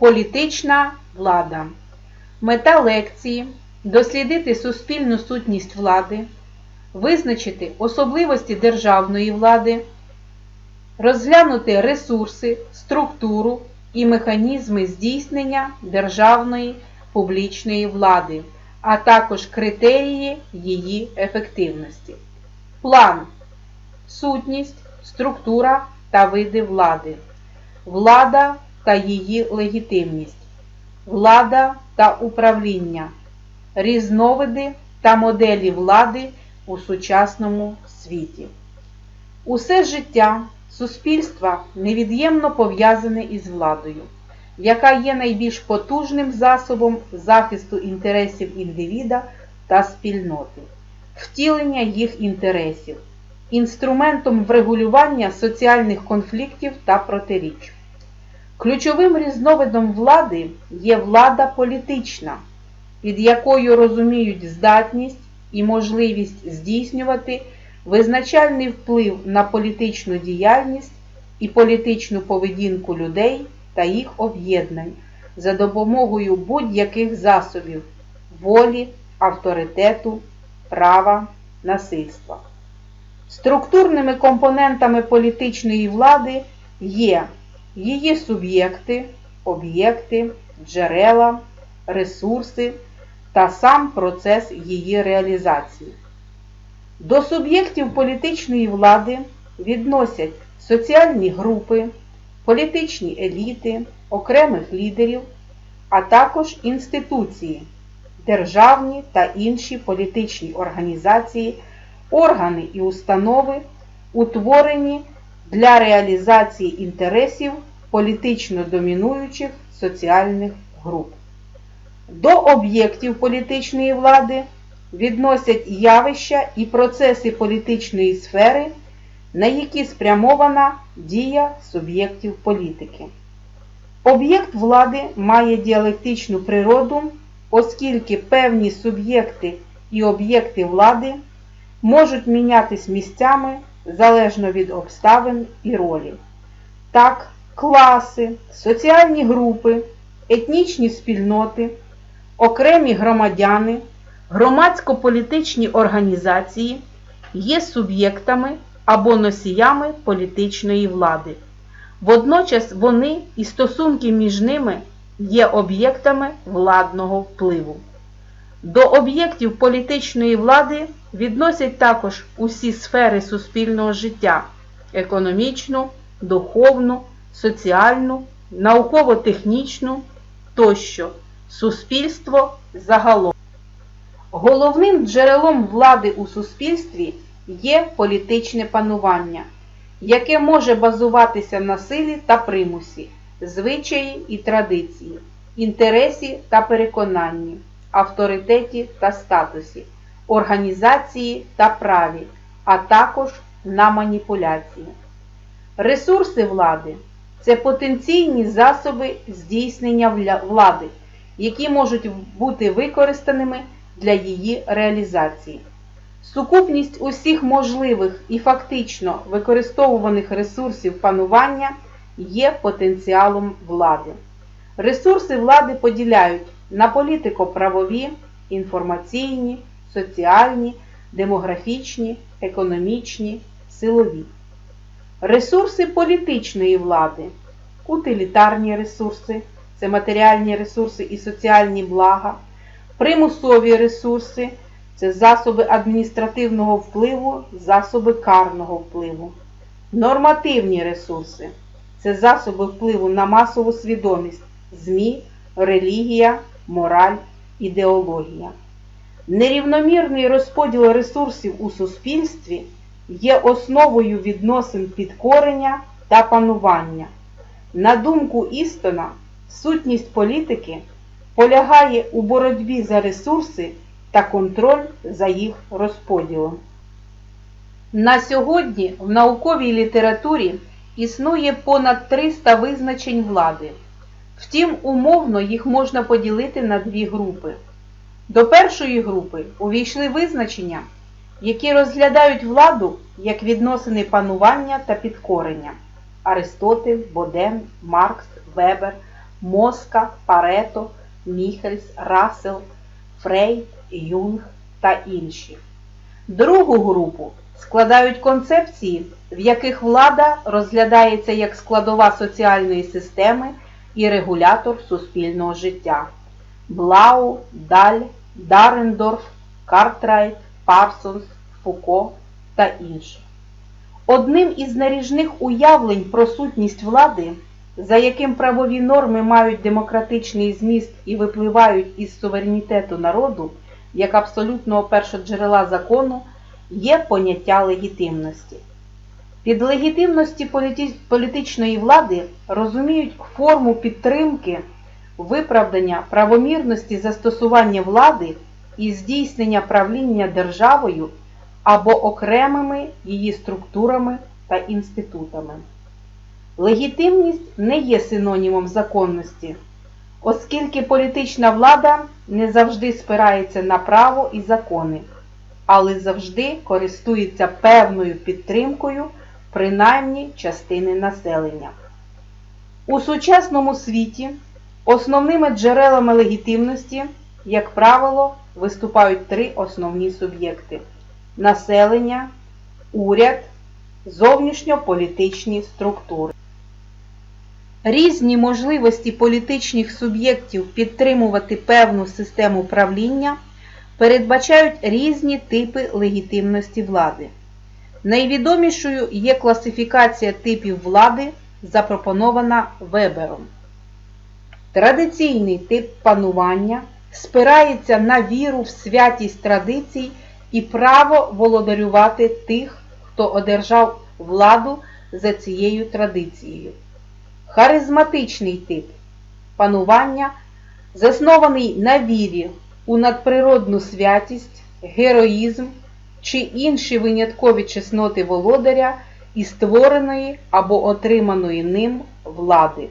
Політична влада. Мета лекції дослідити суспільну сутність влади, визначити особливості державної влади, розглянути ресурси, структуру і механізми здійснення державної публічної влади, а також критерії її ефективності. План сутність, структура та види влади, влада та її легітимність, влада та управління, різновиди та моделі влади у сучасному світі. Усе життя суспільства невід'ємно пов'язане із владою, яка є найбільш потужним засобом захисту інтересів індивіда та спільноти, втілення їх інтересів, інструментом врегулювання соціальних конфліктів та протиріч. Ключовим різновидом влади є влада політична, під якою розуміють здатність і можливість здійснювати визначальний вплив на політичну діяльність і політичну поведінку людей та їх об'єднань за допомогою будь-яких засобів волі, авторитету, права, насильства. Структурними компонентами політичної влади є її суб'єкти, об'єкти, джерела, ресурси та сам процес її реалізації. До суб'єктів політичної влади відносять соціальні групи, політичні еліти, окремих лідерів, а також інституції, державні та інші політичні організації, органи і установи, утворені для реалізації інтересів політично домінуючих соціальних груп. До об'єктів політичної влади відносять явища і процеси політичної сфери, на які спрямована дія суб'єктів політики. Об'єкт влади має діалектичну природу, оскільки певні суб'єкти і об'єкти влади можуть мінятись місцями залежно від обставин і ролі. Так, класи, соціальні групи, етнічні спільноти, окремі громадяни, громадсько-політичні організації є суб'єктами або носіями політичної влади. Водночас вони і стосунки між ними є об'єктами владного впливу. До об'єктів політичної влади відносять також усі сфери суспільного життя економічну, духовну, соціальну, науково-технічну тощо, суспільство загалом. Головним джерелом влади у суспільстві є політичне панування, яке може базуватися на силі та примусі, звичаї і традиції, інтересі та переконанні, авторитеті та статусі, організації та праві, а також на маніпуляції. Ресурси влади це потенційні засоби здійснення влади, які можуть бути використаними для її реалізації. Сукупність усіх можливих і фактично використовуваних ресурсів панування є потенціалом влади. Ресурси влади поділяють на політико-правові, інформаційні, соціальні, демографічні, економічні, силові. Ресурси політичної влади, утилітарні ресурси, це матеріальні ресурси і соціальні блага, примусові ресурси це засоби адміністративного впливу, засоби карного впливу, нормативні ресурси це засоби впливу на масову свідомість, ЗМІ, релігія, мораль, ідеологія. Нерівномірний розподіл ресурсів у суспільстві є основою відносин підкорення та панування. На думку Істона, сутність політики полягає у боротьбі за ресурси та контроль за їх розподілом. На сьогодні в науковій літературі існує понад 300 визначень влади. Втім, умовно їх можна поділити на дві групи. До першої групи увійшли визначення, які розглядають владу як відносини панування та підкорення Аристотель, Боден, Маркс, Вебер, Моска, Парето, Міхельс, Рассел, Фрейд, Юнг та інші. Другу групу складають концепції, в яких влада розглядається як складова соціальної системи і регулятор суспільного життя. Блау, Даль, Дарендорф, Картрайт, Парсонс, Фуко та інші. Одним із наріжних уявлень про сутність влади, за яким правові норми мають демократичний зміст і випливають із суверенітету народу, як абсолютного першоджерела закону, є поняття легітимності. Під легітимності політичної влади розуміють форму підтримки, виправдання правомірності застосування влади і здійснення правління державою або окремими її структурами та інститутами. Легітимність не є синонімом законності, оскільки політична влада не завжди спирається на право і закони, але завжди користується певною підтримкою принаймні частини населення. У сучасному світі основними джерелами легітимності, як правило, виступають три основні суб'єкти населення, уряд, зовнішньополітичні структури. Різні можливості політичних суб'єктів підтримувати певну систему правління передбачають різні типи легітимності влади. Найвідомішою є класифікація типів влади, запропонована Вебером. Традиційний тип панування спирається на віру в святість традицій і право володарювати тих, хто одержав владу за цією традицією. Харизматичний тип панування заснований на вірі у надприродну святість, героїзм чи інші виняткові чесноти володаря і створеної або отриманої ним влади.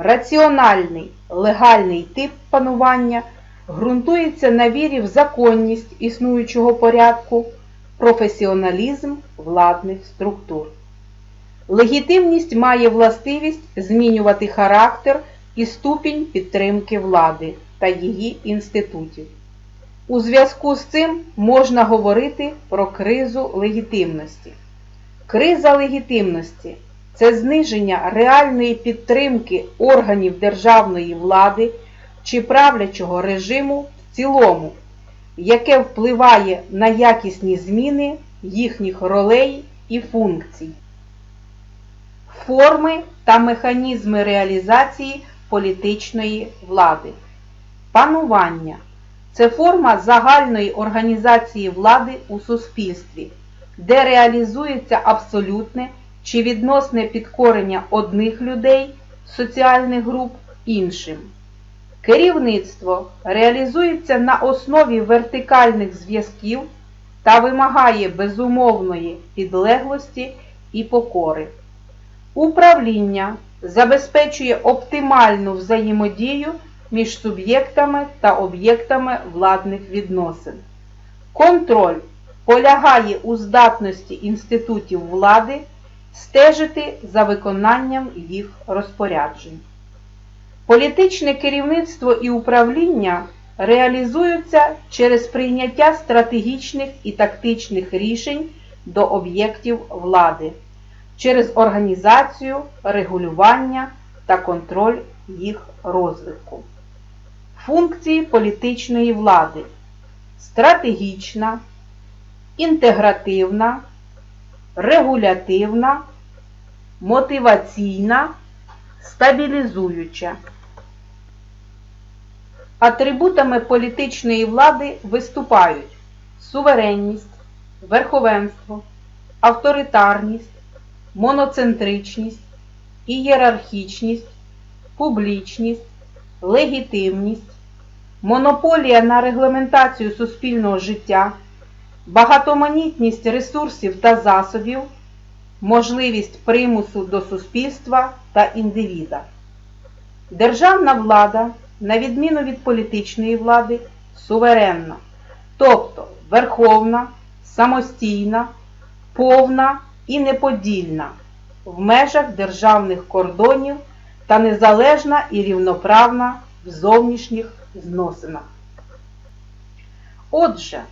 Раціональний легальний тип панування ґрунтується на вірі в законність існуючого порядку, професіоналізм владних структур. Легітимність має властивість змінювати характер і ступінь підтримки влади та її інститутів. У зв'язку з цим можна говорити про кризу легітимності. Криза легітимності це зниження реальної підтримки органів державної влади чи правлячого режиму в цілому, яке впливає на якісні зміни їхніх ролей і функцій, форми та механізми реалізації політичної влади. Панування це форма загальної організації влади у суспільстві, де реалізується абсолютне чи відносне підкорення одних людей, соціальних груп іншим. Керівництво реалізується на основі вертикальних зв'язків та вимагає безумовної підлеглості і покори. Управління забезпечує оптимальну взаємодію між суб'єктами та об'єктами владних відносин. Контроль полягає у здатності інститутів влади стежити за виконанням їх розпоряджень. Політичне керівництво і управління реалізуються через прийняття стратегічних і тактичних рішень до об'єктів влади, через організацію, регулювання та контроль їх розвитку. Функції політичної влади стратегічна, інтегративна, регулятивна, мотиваційна, стабілізуюча. Атрибутами політичної влади виступають суверенність, верховенство, авторитарність, моноцентричність, ієрархічність, публічність, легітимність, монополія на регламентацію суспільного життя, багатоманітність ресурсів та засобів, можливість примусу до суспільства та індивіда. Державна влада на відміну від політичної влади, суверенна, тобто верховна, самостійна, повна і неподільна в межах державних кордонів та незалежна і рівноправна в зовнішніх зносинах. Отже,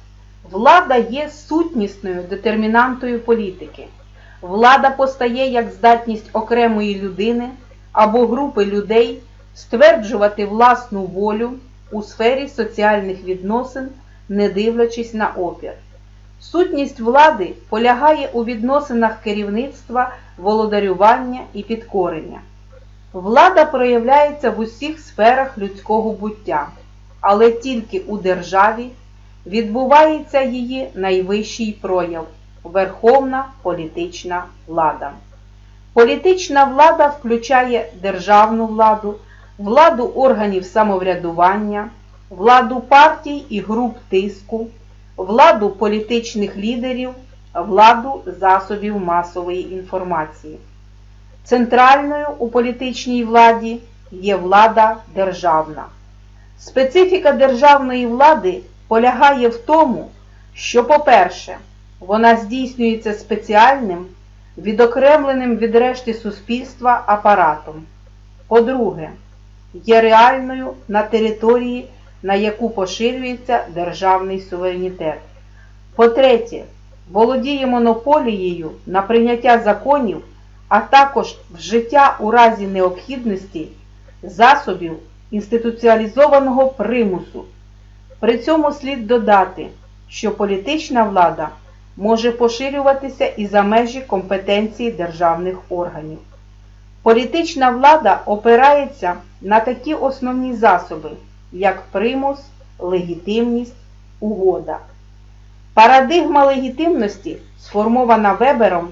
влада є сутнісною детермінантою політики. Влада постає як здатність окремої людини або групи людей стверджувати власну волю у сфері соціальних відносин, не дивлячись на опір. Сутність влади полягає у відносинах керівництва, володарювання і підкорення. Влада проявляється в усіх сферах людського буття, але тільки у державі відбувається її найвищий прояв верховна політична влада. Політична влада включає державну владу, владу органів самоврядування, владу партій і груп тиску, владу політичних лідерів, владу засобів масової інформації. Центральною у політичній владі є влада державна. Специфіка державної влади полягає в тому, що, по-перше, вона здійснюється спеціальним, відокремленим від решти суспільства апаратом. По-друге, є реальною на території, на яку поширюється державний суверенітет. По-третє, володіє монополією на прийняття законів, а також вжиття у разі необхідності засобів інституціалізованого примусу. При цьому слід додати, що політична влада може поширюватися і за межі компетенції державних органів. Політична влада опирається на такі основні засоби, як примус, легітимність, угода. Парадигма легітимності, сформована Вебером,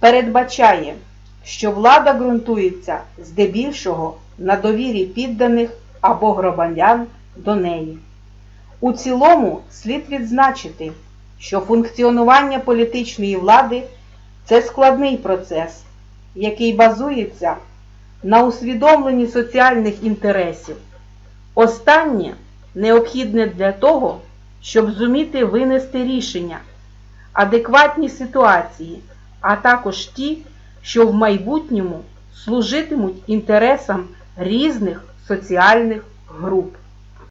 передбачає, що влада ґрунтується здебільшого на довірі підданих або громадян до неї. У цілому слід відзначити, що функціонування політичної влади це складний процес, який базується на усвідомленні соціальних інтересів. Останнє необхідне для того, щоб зуміти винести рішення, адекватні ситуації, а також ті, що в майбутньому служитимуть інтересам різних соціальних груп.